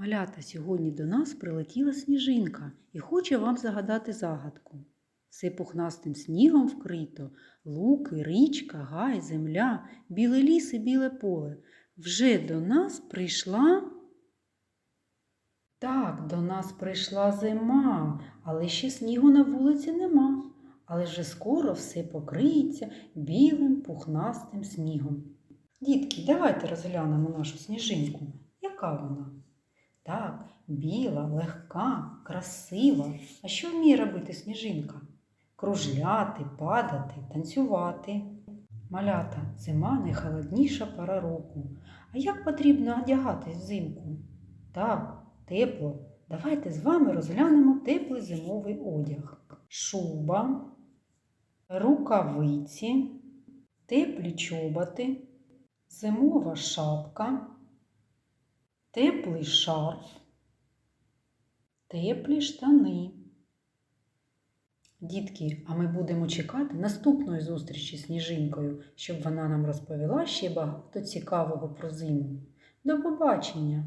Малята, сьогодні до нас прилетіла сніжинка і хоче вам загадати загадку. Все пухнастим снігом вкрито, луки, річка, гай, земля, білий ліс і біле поле. Вже до нас прийшла. Так, до нас прийшла зима, але ще снігу на вулиці нема. Але вже скоро все покриється білим пухнастим снігом. Дітки, давайте розглянемо нашу сніжинку. Яка вона? Так, біла, легка, красива. А що вміє робити сніжинка? Кружляти, падати, танцювати. Малята, зима найхолодніша пора року. А як потрібно одягатись взимку? Так, тепло. Давайте з вами розглянемо теплий зимовий одяг. Шуба, рукавиці, теплі чоботи, зимова шапка, теплий шарф, теплі штани. Дітки, а ми будемо чекати наступної зустрічі з Сніжинкою, щоб вона нам розповіла ще багато цікавого про зиму. До побачення!